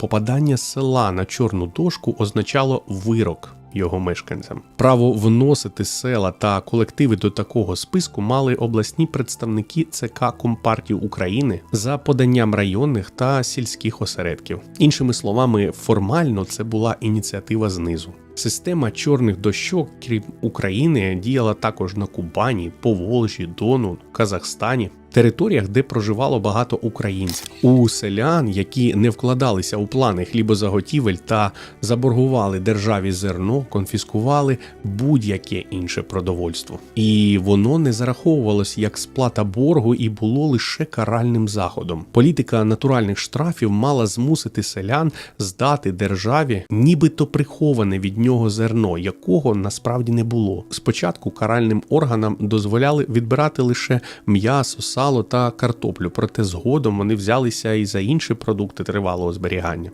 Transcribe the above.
Попадання села на чорну дошку означало вирок його мешканцям. Право вносити села та колективи до такого списку мали обласні представники ЦК Компартії України за поданням районних та сільських осередків. Іншими словами, формально це була ініціатива знизу. Система чорних дощок, крім України, діяла також на Кубані, Поволжі, Дону, Казахстані, територіях, де проживало багато українців. У селян, які не вкладалися у плани хлібозаготівель та заборгували державі зерно, конфіскували будь-яке інше продовольство. І воно не зараховувалось як сплата боргу і було лише каральним заходом. Політика натуральних штрафів мала змусити селян здати державі, нібито приховане від нього зерно, якого насправді не було. Спочатку каральним органам дозволяли відбирати лише м'ясо, сало та картоплю, проте згодом вони взялися і за інші продукти тривалого зберігання.